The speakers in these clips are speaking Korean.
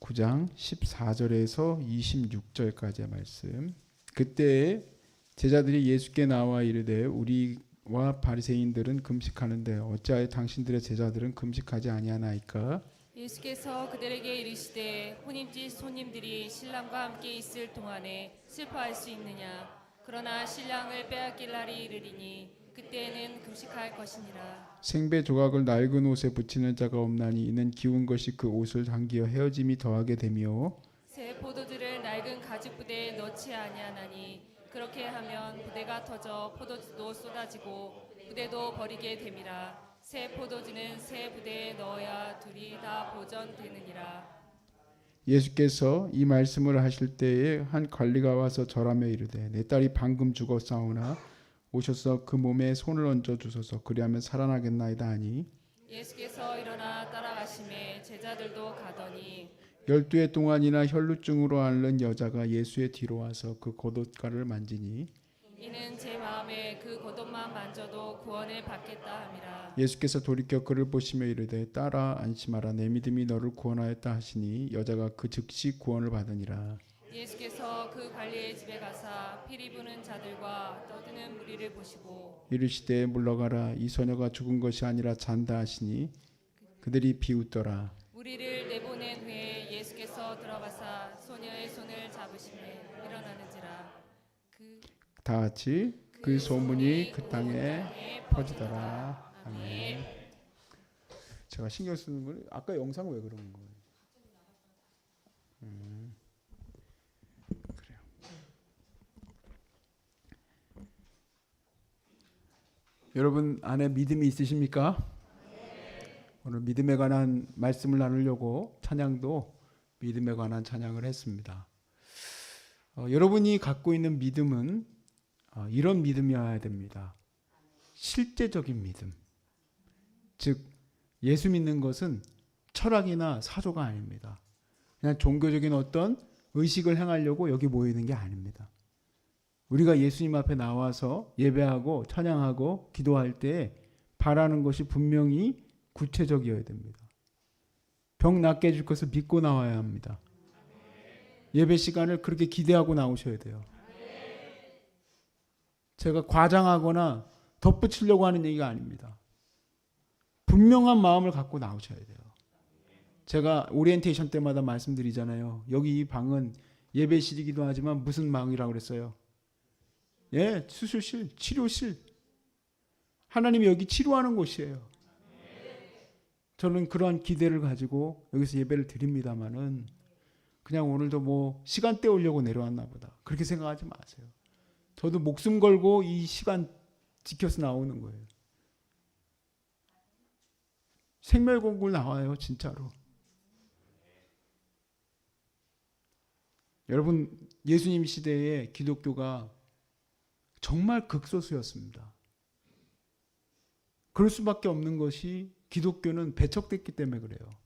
9장 14절에서 26절까지의 말씀. 그때 제자들이 예수께 나와 이르되 우리와 바리새인들은 금식하는데 어찌하여 당신들의 제자들은 금식하지 아니하나이까? 예수께서 그들에게 이르시되 혼인집 손님들이 신랑과 함께 있을 동안에 슬퍼할 수 있느냐 그러나 신랑을 빼앗길 날이 이르리니 그때에는 금식할 것이니라 생배 조각을 낡은 옷에 붙이는 자가 없나니 이는 기운 것이 그 옷을 당기어 헤어짐이 더하게 되며 새 포도주를 낡은 가죽 부대에 넣지 아니하나니 그렇게 하면 부대가 터져 포도주도 쏟아지고 부대도 버리게 됨이라. 새 포도주는 새 부대에 넣어야 둘이 다 보존되느니라. 예수께서 이 말씀을 하실 때에 한 관리가 와서 절하며 이르되 내 딸이 방금 죽었사오나 오셔서 그 몸에 손을 얹어 주소서. 그리하면 살아나겠나이다 하니 예수께서 일어나 따라가심에 제자들도 가더니 열두 해 동안이나 혈루증으로 앓는 여자가 예수의 뒤로 와서 그 겉옷가를 만지니 이는 제 마음에 그 겉옷만 만져도 구원을 받겠다 함이라. 예수께서 돌이켜 그를 보시며 이르되 딸아 안심하라. 내 믿음이 너를 구원하였다 하시니 여자가 그 즉시 구원을 받으니라. 예수께서 그 관리의 집에 가사 피리 부는 자들과 떠드는 무리를 보시고 이르시되 물러가라 이 소녀가 죽은 것이 아니라 잔다 하시니 그들이 비웃더라. 무리를 내보낸 후에 예수께서 들어가사 소녀의 손을 잡으시매 일어나는지라. 그 다 같이 그 소문이 그 땅에 퍼지더라. 아멘. 제가 신경 쓰는 건 아까 영상 왜 그런 거예요? 음, 그래요. 여러분 안에 믿음이 있으십니까? 오늘 믿음에 관한 말씀을 나누려고 찬양도 믿음에 관한 찬양을 했습니다. 어, 여러분이 갖고 있는 믿음은 어, 이런 믿음이어야 됩니다. 실제적인 믿음. 즉 예수 믿는 것은 철학이나 사조가 아닙니다. 그냥 종교적인 어떤 의식을 행하려고 여기 모이는 게 아닙니다. 우리가 예수님 앞에 나와서 예배하고 찬양하고 기도할 때 바라는 것이 분명히 구체적이어야 됩니다. 병 낫게 해줄 것을 믿고 나와야 합니다. 예배 시간을 그렇게 기대하고 나오셔야 돼요. 제가 과장하거나 덧붙이려고 하는 얘기가 아닙니다. 분명한 마음을 갖고 나오셔야 돼요. 제가 오리엔테이션 때마다 말씀드리잖아요. 여기 이 방은 예배실이기도 하지만 무슨 방이라고 그랬어요? 예, 수술실, 치료실. 하나님이 여기 치료하는 곳이에요. 저는 그러한 기대를 가지고 여기서 예배를 드립니다만은 그냥 오늘도 뭐 시간 때우려고 내려왔나 보다. 그렇게 생각하지 마세요. 저도 목숨 걸고 이 시간 지켜서 나오는 거예요. 생멸공고를 나와요, 진짜로. 여러분, 예수님 시대에 기독교가 정말 극소수였습니다. 그럴 수밖에 없는 것이 기독교는 배척됐기 때문에 그래요.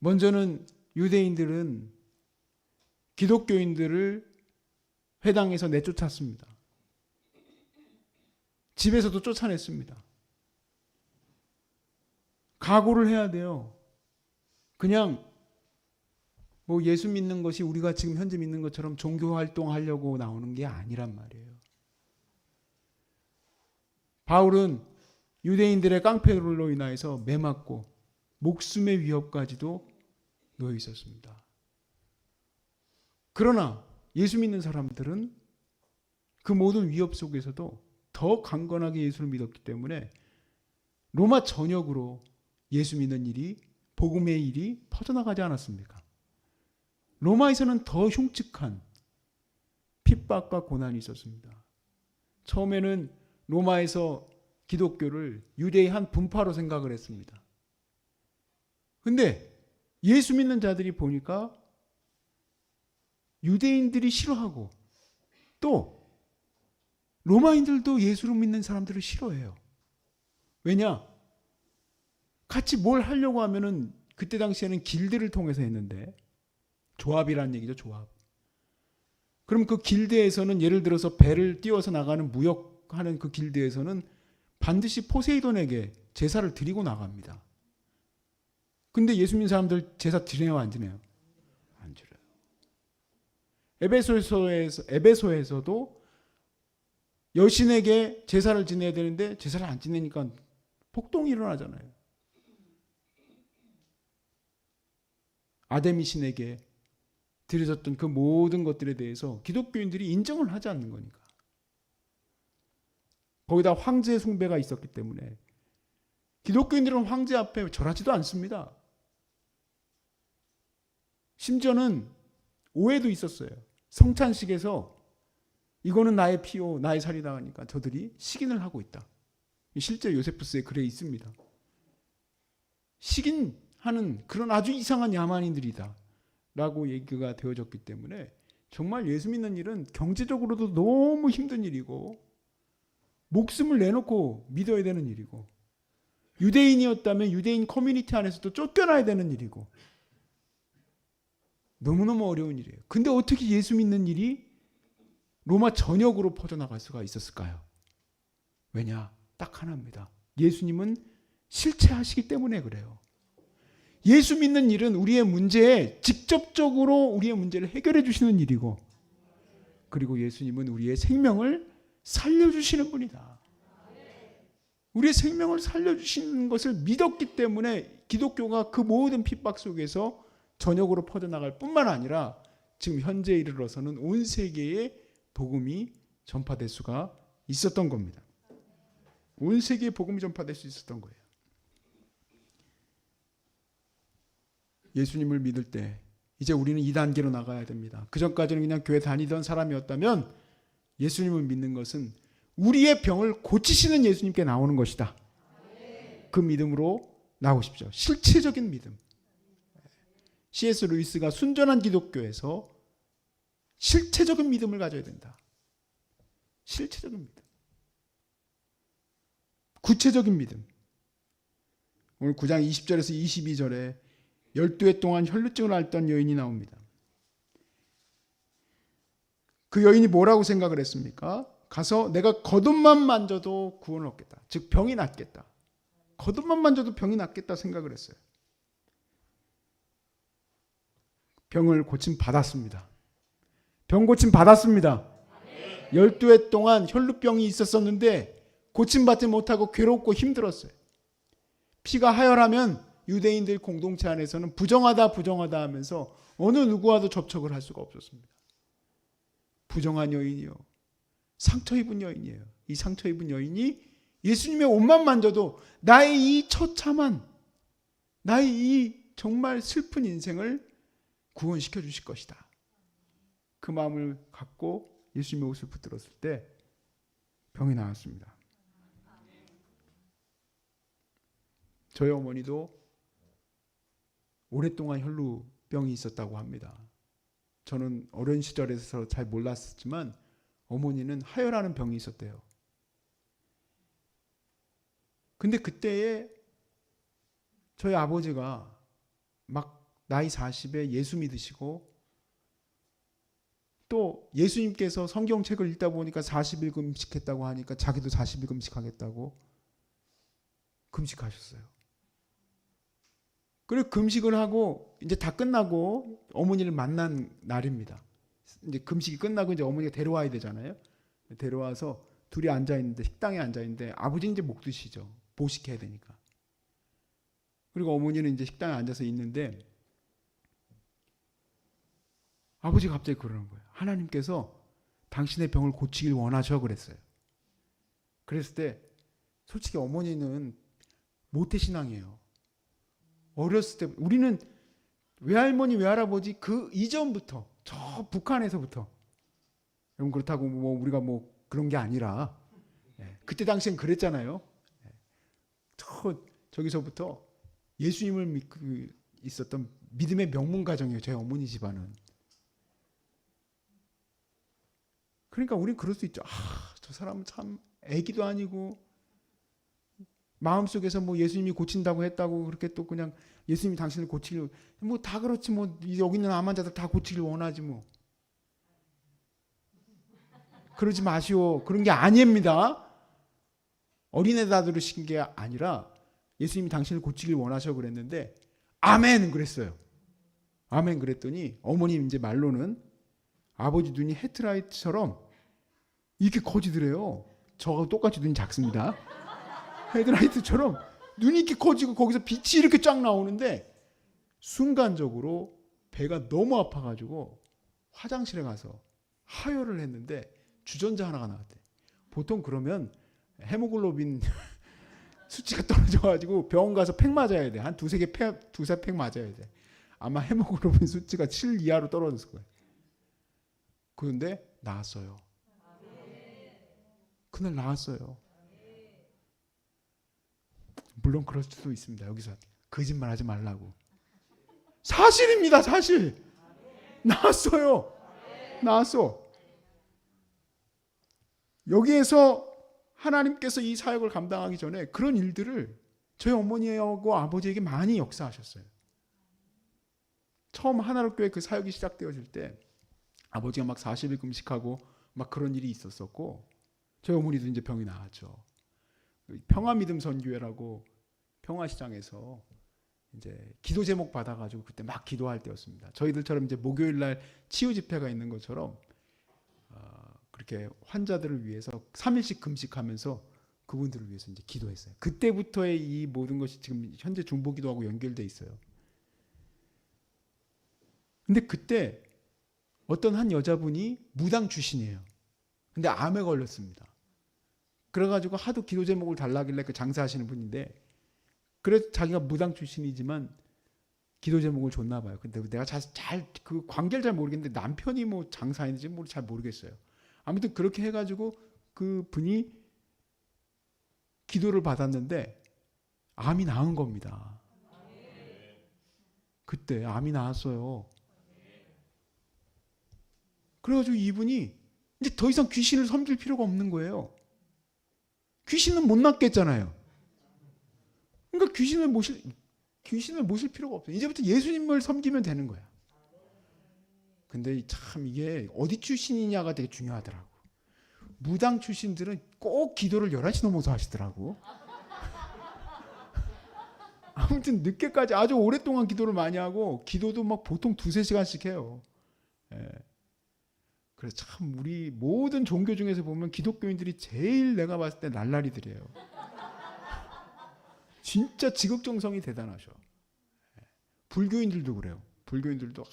먼저는 유대인들은 기독교인들을 회당에서 내쫓았습니다. 집에서도 쫓아냈습니다. 각오를 해야 돼요. 그냥 뭐 예수 믿는 것이 우리가 지금 현재 믿는 것처럼 종교 활동하려고 나오는 게 아니란 말이에요. 바울은 유대인들의 깡패로 인하여서 매맞고 목숨의 위협까지도 놓여 있었습니다. 그러나 예수 믿는 사람들은 그 모든 위협 속에서도 더 강건하게 예수를 믿었기 때문에 로마 전역으로 예수 믿는 일이 복음의 일이 퍼져나가지 않았습니까? 로마에서는 더 흉측한 핍박과 고난이 있었습니다. 처음에는 로마에서 기독교를 유대의 한 분파로 생각을 했습니다. 근데 예수 믿는 자들이 보니까 유대인들이 싫어하고 또 로마인들도 예수를 믿는 사람들을 싫어해요. 왜냐? 같이 뭘 하려고 하면은 그때 당시에는 길드를 통해서 했는데 조합이라는 얘기죠, 조합. 그럼 그 길드에서는 예를 들어서 배를 띄워서 나가는 무역 하는 그 길드에서는 반드시 포세이돈에게 제사를 드리고 나갑니다. 근데 예수 믿는 사람들 제사 드려요, 안 드려요? 안 드려요. 에베소에서 에베소에서도 여신에게 제사를 지내야 되는데 제사를 안 지내니까 폭동이 일어나잖아요. 아데미 신에게 드려졌던 그 모든 것들에 대해서 기독교인들이 인정을 하지 않는 거니까. 거기다 황제 숭배가 있었기 때문에 기독교인들은 황제 앞에 절하지도 않습니다. 심지어는 오해도 있었어요. 성찬식에서 이거는 나의 피요, 나의 살이다 하니까 저들이 식인을 하고 있다. 실제 요세푸스의 글에 있습니다. 식인하는 그런 아주 이상한 야만인들이다. 라고 얘기가 되어졌기 때문에 정말 예수 믿는 일은 경제적으로도 너무 힘든 일이고 목숨을 내놓고 믿어야 되는 일이고 유대인이었다면 유대인 커뮤니티 안에서도 쫓겨나야 되는 일이고 너무너무 어려운 일이에요. 근데 어떻게 예수 믿는 일이 로마 전역으로 퍼져나갈 수가 있었을까요? 왜냐? 딱 하나입니다. 예수님은 실체하시기 때문에 그래요. 예수 믿는 일은 우리의 문제에 직접적으로 우리의 문제를 해결해 주시는 일이고 그리고 예수님은 우리의 생명을 살려주시는 분이다. 우리의 생명을 살려주시는 것을 믿었기 때문에 기독교가 그 모든 핍박 속에서 전역으로 퍼져나갈 뿐만 아니라 지금 현재 이르러서는 온 세계에 복음이 전파될 수가 있었던 겁니다. 온 세계에 복음이 전파될 수 있었던 거예요. 예수님을 믿을 때 이제 우리는 2단계로 나가야 됩니다. 그 전까지는 그냥 교회 다니던 사람이었다면 예수님을 믿는 것은 우리의 병을 고치시는 예수님께 나오는 것이다. 그 믿음으로 나오십시오. 실체적인 믿음. C.S. 루이스가 순전한 기독교에서 실체적인 믿음을 가져야 된다. 실체적인 믿음. 구체적인 믿음. 오늘 9장 20절에서 22절에 12해 동안 혈루증을 앓던 여인이 나옵니다. 그 여인이 뭐라고 생각을 했습니까? 가서 내가 겉옷만 만져도 구원을 얻겠다. 즉 병이 낫겠다. 겉옷만 만져도 병이 낫겠다 생각을 했어요. 병을 고침 받았습니다. 병 고침 받았습니다. 12해 동안 혈루병이 있었었는데 고침 받지 못하고 괴롭고 힘들었어요. 피가 하열하면 유대인들 공동체 안에서는 부정하다 부정하다 하면서 어느 누구와도 접촉을 할 수가 없었습니다. 부정한 여인이요. 상처 입은 여인이에요. 이 상처 입은 여인이 예수님의 옷만 만져도 나의 이 처참한 나의 이 정말 슬픈 인생을 구원시켜 주실 것이다. 그 마음을 갖고 예수님의 옷을 붙들었을 때 병이 나았습니다. 저희 어머니도 오랫동안 혈루병이 있었다고 합니다. 저는 어린 시절에서 잘 몰랐지만 어머니는 하혈하는 병이 있었대요. 근데 그때에 저희 아버지가 막 나이 40에 예수 믿으시고 또 예수님께서 성경책을 읽다 보니까 40일 금식했다고 하니까 자기도 40일 금식하겠다고 금식하셨어요. 그리고 금식을 하고 이제 다 끝나고 어머니를 만난 날입니다. 이제 금식이 끝나고 이제 어머니가 데려와야 되잖아요. 데려와서 둘이 앉아 있는데 식당에 앉아 있는데 아버지 이제 목 드시죠. 보식해야 되니까. 그리고 어머니는 이제 식당에 앉아서 있는데 아버지가 갑자기 그러는 거예요. 하나님께서 당신의 병을 고치길 원하셔 그랬어요. 그랬을 때 솔직히 어머니는 모태신앙이에요. 어렸을 때 우리는 외할머니 외할아버지 그 이전부터 저 북한에서부터 여러분 그렇다고 뭐 우리가 뭐 그런 게 아니라 예, 그때 당시엔 그랬잖아요. 예, 저 저기서부터 예수님을 믿고 있었던 믿음의 명문 가정이에요. 저희 어머니 집안은. 그러니까 우린 그럴 수 있죠. 아, 저 사람은 참 애기도 아니고 마음속에서 뭐 예수님이 고친다고 했다고 그렇게 또 그냥 예수님이 당신을 고치길 뭐 다 그렇지 뭐 여기 있는 암 환자들 다 고치길 원하지 뭐 그러지 마시오 그런 게 아닙니다 어린애다 들으신 게 아니라 예수님이 당신을 고치길 원하셔 그랬는데 아멘 그랬어요. 아멘 그랬더니 어머님 이제 말로는 아버지 눈이 헤드라이트처럼 이렇게 커지더래요. 저하고 똑같이 눈이 작습니다. 헤드라이트처럼 눈이 이렇게 커지고 거기서 빛이 이렇게 쫙 나오는데 순간적으로 배가 너무 아파가지고 화장실에 가서 하혈을 했는데 주전자 하나가 나왔대. 보통 그러면 헤모글로빈 수치가 떨어져가지고 병원 가서 팩 맞아야 돼. 한 두세 개 팩, 두세 팩 맞아야 돼. 아마 헤모글로빈 수치가 7 이하로 떨어졌을 거예요. 그런데 나았어요. 그날 나았어요. 물론 그럴 수도 있습니다. 여기서 거짓말 하지 말라고. 사실입니다. 사실. 나았어요. 나았어. 여기에서 하나님께서 이 사역을 감당하기 전에 그런 일들을 저희 어머니하고 아버지에게 많이 역사하셨어요. 처음 하나로교회 그 사역이 시작되어질 때 아버지가 막 40일 금식하고 막 그런 일이 있었었고 저희 어머니도 이제 병이 나았죠. 평화 믿음 선교회라고 평화시장에서 이제 기도 제목 받아가지고 그때 막 기도할 때였습니다. 저희들처럼 이제 목요일 날 치유 집회가 있는 것처럼 어, 그렇게 환자들을 위해서 3일씩 금식하면서 그분들을 위해서 이제 기도했어요. 그때부터의 이 모든 것이 지금 현재 중보기도하고 연결돼 있어요. 근데 그때 어떤 한 여자분이 무당 출신이에요. 근데 암에 걸렸습니다. 그래가지고 하도 기도 제목을 달라길래 그 장사하시는 분인데 그래서 자기가 무당 출신이지만 기도 제목을 줬나 봐요. 근데 내가 잘그 관계를 잘 모르겠는데 남편이 뭐 장사인지 뭐잘 모르겠어요. 아무튼 그렇게 해가지고 그 분이 기도를 받았는데 암이 나은 겁니다. 그때 암이 나았어요. 그래가지고 이분이 이제 더 이상 귀신을 섬길 필요가 없는 거예요. 귀신은 못 낫겠잖아요. 그러니까 귀신을 모실 귀신을 모실 필요가 없어요. 이제부터 예수님을 섬기면 되는 거야. 근데 참 이게 어디 출신이냐가 되게 중요하더라고. 무당 출신들은 꼭 기도를 11시 넘어서 하시더라고. 아무튼 늦게까지 아주 오랫동안 기도를 많이 하고 기도도 막 보통 두세 시간씩 해요. 예. 그래서 참 우리 모든 종교 중에서 보면 기독교인들이 제일 내가 봤을 때 날라리들이에요. 진짜 지극정성이 대단하셔. 예. 불교인들도 그래요. 불교인들도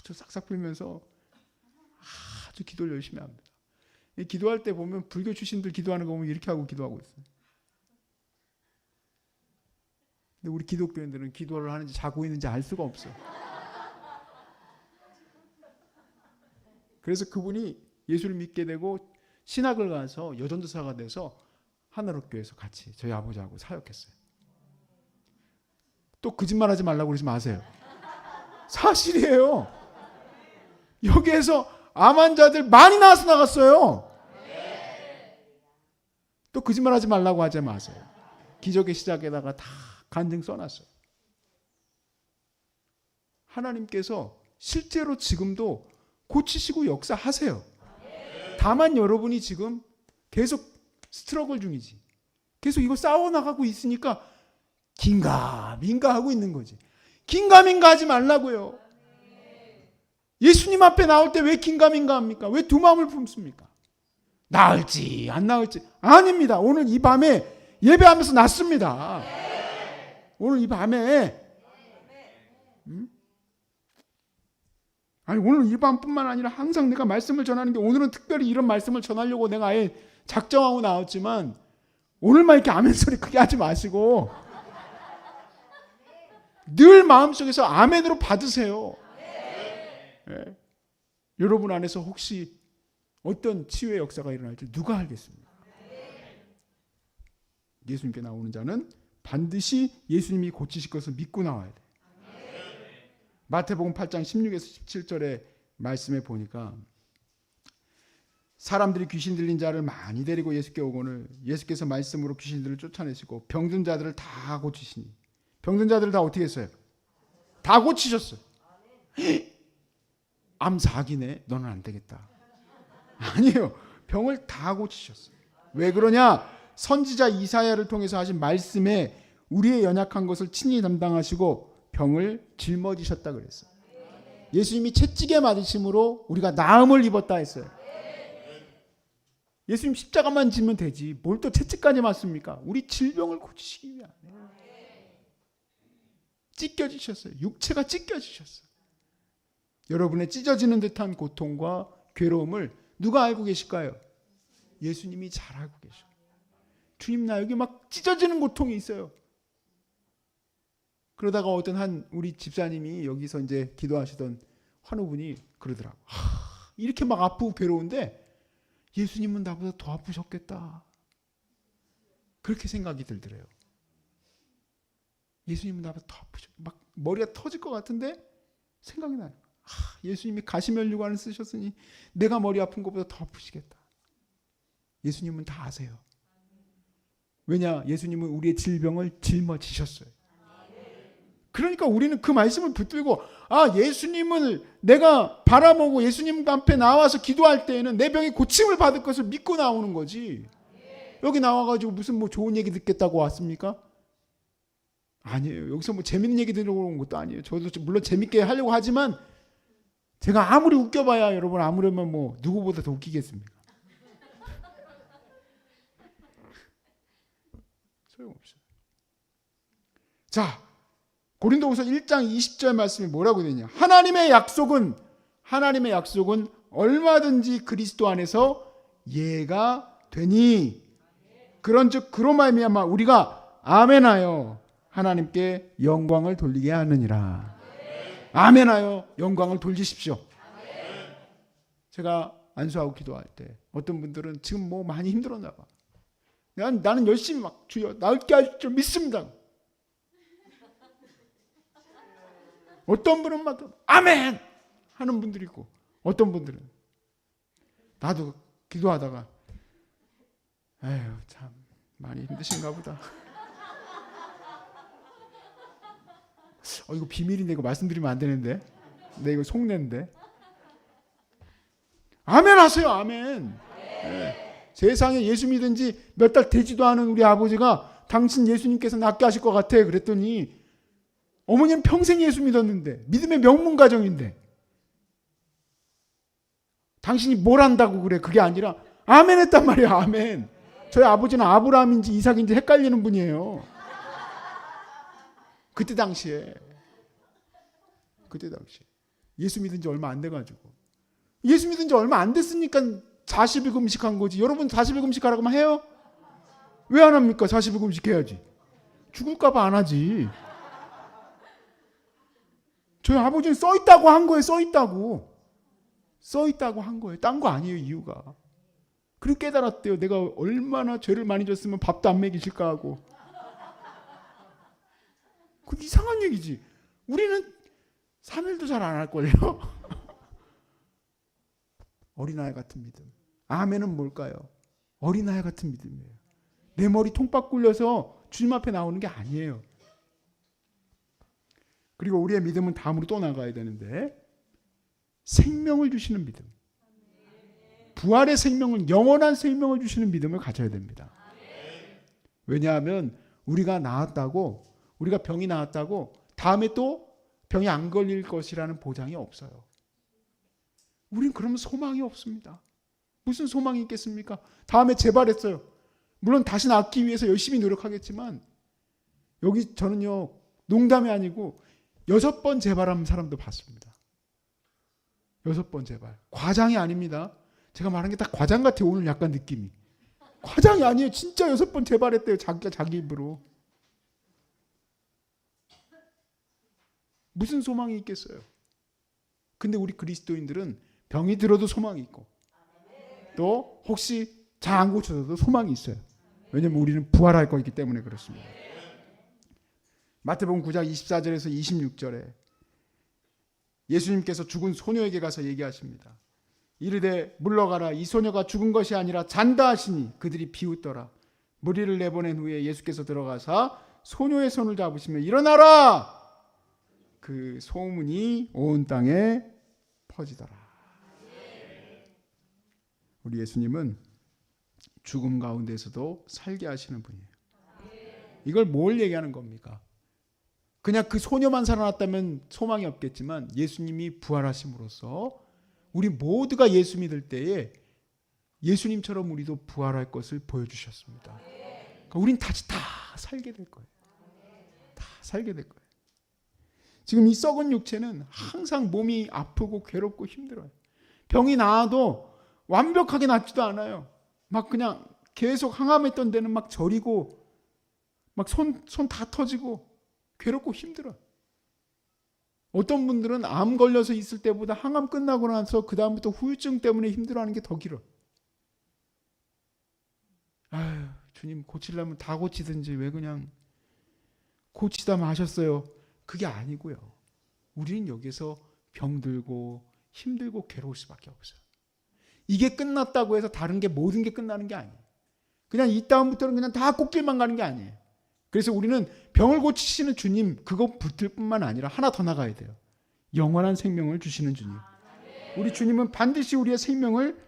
아주 싹싹 풀면서 아주 기도를 열심히 합니다. 이 기도할 때 보면 불교 출신들 기도하는 거 보면 이렇게 하고 기도하고 있어요. 근데 우리 기독교인들은 기도를 하는지 자고 있는지 알 수가 없어. 그래서 그분이 예수를 믿게 되고 신학을 가서 여전도사가 돼서 하나로교에서 같이 저희 아버지하고 사역했어요. 또 거짓말하지 말라고 그러지 마세요. 사실이에요. 여기에서 암 환자들 많이 나와서 나갔어요. 또 거짓말하지 말라고 하지 마세요. 기적의 시작에다가 다 간증 써놨어요. 하나님께서 실제로 지금도 고치시고 역사하세요. 다만 여러분이 지금 계속 스트러글 중이지. 계속 이거 싸워나가고 있으니까 긴가 민가 하고 있는 거지. 긴가 민가 하지 말라고요. 예수님 앞에 나올 때 왜 긴가 민가 합니까? 왜 두 마음을 품습니까? 나을지 안 나을지 아닙니다. 오늘 이 밤에 예배하면서 났습니다. 오늘 이 밤에 음? 아니 오늘 이 밤뿐만 아니라 항상 내가 말씀을 전하는 게 오늘은 특별히 이런 말씀을 전하려고 내가 아예 작정하고 나왔지만 오늘만 이렇게 아멘 소리 크게 하지 마시고 늘 마음속에서 아멘으로 받으세요. 예. 여러분 안에서 혹시 어떤 치유의 역사가 일어날지 누가 알겠습니까? 예수님께 나오는 자는 반드시 예수님이 고치실 것을 믿고 나와야 돼. 마태복음 8장 16에서 17절의 말씀에 보니까 사람들이 귀신 들린 자를 많이 데리고 예수께 오거늘 예수께서 말씀으로 귀신들을 쫓아내시고 병든 자들을 다 고치시니 병든 자들을 다 어떻게 했어요? 다 고치셨어요. 암 사기네. 너는 안 되겠다. 아니에요. 병을 다 고치셨어요. 왜 그러냐? 선지자 이사야를 통해서 하신 말씀에 우리의 연약한 것을 친히 담당하시고 병을 짊어지셨다 그랬어요. 예수님이 채찍에 맞으심으로 우리가 나음을 입었다 했어요. 예수님 십자가만 지면 되지. 뭘 또 채찍까지 맞습니까? 우리 질병을 고치시기 위함. 찢겨지셨어요. 육체가 찢겨지셨어요. 여러분의 찢어지는 듯한 고통과 괴로움을 누가 알고 계실까요? 예수님이 잘 알고 계셔. 주님 나 여기 막 찢어지는 고통이 있어요. 그러다가 어떤 한 우리 집사님이 여기서 이제 기도하시던 환우분이 그러더라고. 하, 이렇게 막 아프고 괴로운데 예수님은 나보다 더 아프셨겠다. 그렇게 생각이 들더래요. 예수님은 나보다 더 아프셨. 막 머리가 터질 것 같은데 생각이 나요. 하, 예수님이 가시면류관을 쓰셨으니 내가 머리 아픈 것보다 더 아프시겠다. 예수님은 다 아세요. 왜냐? 예수님은 우리의 질병을 짊어지셨어요. 그러니까 우리는 그 말씀을 붙들고 아 예수님을 내가 바라보고 예수님 앞에 나와서 기도할 때에는 내 병이 고침을 받을 것을 믿고 나오는 거지. 여기 나와가지고 무슨 뭐 좋은 얘기 듣겠다고 왔습니까? 아니에요. 여기서 뭐 재밌는 얘기 온 것도 아니에요. 저도 물론 재밌게 하려고 하지만 제가 아무리 웃겨봐야 여러분 아무려면 뭐 누구보다 더 웃기겠습니까? 소용없어요. 자, 고린도후서 1장 20절 말씀이 뭐라고 되냐? 하나님의 약속은 하나님의 약속은 얼마든지 그리스도 안에서 예가 되니 그런즉 그로 말미암아 우리가 아멘하여 하나님께 영광을 돌리게 하느니라. 아멘하여 영광을 돌리십시오. 제가 안수하고 기도할 때 어떤 분들은 지금 뭐 많이 힘들었나 봐. 난 나는 열심히 막 주여 나을게 하실 줄 믿습니다. 어떤 분은 막 아멘 하는 분들이 있고 어떤 분들은 나도 기도하다가 에휴 참 많이 힘드신가 보다. 어 이거 비밀인데 이거 말씀드리면 안 되는데. 내 이거 속내인데. 아멘 하세요. 아멘. 예. 세상에 예수 믿은 지 몇 달 되지도 않은 우리 아버지가 당신 예수님께서 낫게 하실 것 같아. 그랬더니 어머니는 평생 예수 믿었는데 믿음의 명문 가정인데 당신이 뭘 한다고 그래? 그게 아니라 아멘 했단 말이야. 아멘. 저희 아버지는 아브라함인지 이삭인지 헷갈리는 분이에요. 그때 당시에 그때 당시에 예수 믿은 지 얼마 안 돼 가지고 예수 믿은 지 얼마 안 됐으니까 40일 금식한 거지. 여러분 40일 금식하라고만 해요? 왜 안 합니까? 40일 금식해야지. 죽을까 봐 안 하지. 저희 아버지는 써 있다고 한 거예요. 써 있다고. 써 있다고 한 거예요. 딴 거 아니에요, 이유가. 그리고 깨달았대요. 내가 얼마나 죄를 많이 졌으면 밥도 안 먹이실까 하고. 그 이상한 얘기지. 우리는 3일도 잘 안 할걸요? 어린아이 같은 믿음. 아멘은 뭘까요? 어린아이 같은 믿음이에요. 내 머리 통박 굴려서 주님 앞에 나오는 게 아니에요. 그리고 우리의 믿음은 다음으로 또 나가야 되는데 생명을 주시는 믿음. 부활의 생명을 영원한 생명을 주시는 믿음을 가져야 됩니다. 왜냐하면 우리가 나았다고 우리가 병이 나았다고 다음에 또 병이 안 걸릴 것이라는 보장이 없어요. 우린 그러면 소망이 없습니다. 무슨 소망이 있겠습니까? 다음에 재발했어요. 물론 다시 낫기 위해서 열심히 노력하겠지만 여기 저는요 농담이 아니고 여섯 번 재발한 사람도 봤습니다. 여섯 번 재발. 과장이 아닙니다. 제가 말한 게딱 과장 같아요. 오늘 약간 느낌이. 과장이 아니에요. 진짜 여섯 번 재발했대요. 자기가 자기 입으로. 무슨 소망이 있겠어요? 근데 우리 그리스도인들은 병이 들어도 소망이 있고 또 혹시 잘 안 고쳐져도 소망이 있어요. 왜냐면 우리는 부활할 거기 때문에 그렇습니다. 마태복음 9장 24절에서 26절에 예수님께서 죽은 소녀에게 가서 얘기하십니다. 이르되 물러가라 이 소녀가 죽은 것이 아니라 잔다 하시니 그들이 비웃더라. 무리를 내보낸 후에 예수께서 들어가사 소녀의 손을 잡으시며 일어나라. 그 소문이 온 땅에 퍼지더라. 우리 예수님은 죽음 가운데서도 살게 하시는 분이에요. 이걸 뭘 얘기하는 겁니까? 그냥 그 소녀만 살아났다면 소망이 없겠지만 예수님이 부활하심으로써 우리 모두가 예수 믿을 때에 예수님처럼 우리도 부활할 것을 보여주셨습니다. 그러니까 우린 다시 다 살게 될 거예요. 다 살게 될 거예요. 지금 이 썩은 육체는 항상 몸이 아프고 괴롭고 힘들어요. 병이 나아도 완벽하게 낫지도 않아요. 막 그냥 계속 항암했던 데는 막 저리고 막 손 손 다 터지고 괴롭고 힘들어. 어떤 분들은 암 걸려서 있을 때보다 항암 끝나고 나서 그 다음부터 후유증 때문에 힘들어하는 게 더 길어. 아유 주님 고치려면 다 고치든지 왜 그냥 고치다 마셨어요. 그게 아니고요. 우리는 여기서 병들고 힘들고 괴로울 수밖에 없어요. 이게 끝났다고 해서 다른 게 모든 게 끝나는 게 아니에요. 그냥 이 다음부터는 그냥 다 꽃길만 가는 게 아니에요. 그래서 우리는 병을 고치시는 주님 그거 붙을 뿐만 아니라 하나 더 나가야 돼요. 영원한 생명을 주시는 주님. 우리 주님은 반드시 우리의 생명을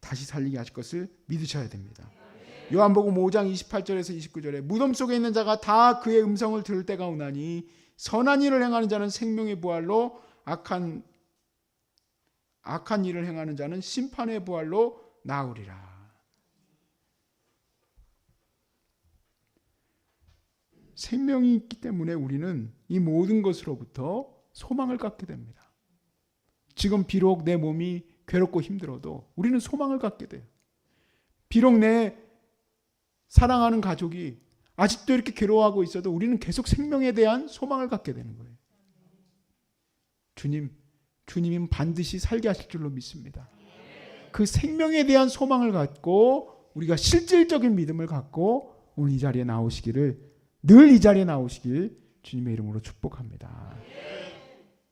다시 살리게 하실 것을 믿으셔야 됩니다. 요한복음 5장 28절에서 29절에 무덤 속에 있는 자가 다 그의 음성을 들을 때가 오나니 선한 일을 행하는 자는 생명의 부활로 악한 악한 일을 행하는 자는 심판의 부활로 나으리라. 생명이 있기 때문에 우리는 이 모든 것으로부터 소망을 갖게 됩니다. 지금 비록 내 몸이 괴롭고 힘들어도 우리는 소망을 갖게 돼요. 비록 내 사랑하는 가족이 아직도 이렇게 괴로워하고 있어도 우리는 계속 생명에 대한 소망을 갖게 되는 거예요. 주님, 주님은 반드시 살게 하실 줄로 믿습니다. 그 생명에 대한 소망을 갖고 우리가 실질적인 믿음을 갖고 오늘 이 자리에 나오시기를 늘 이 자리에 나오시길 주님의 이름으로 축복합니다.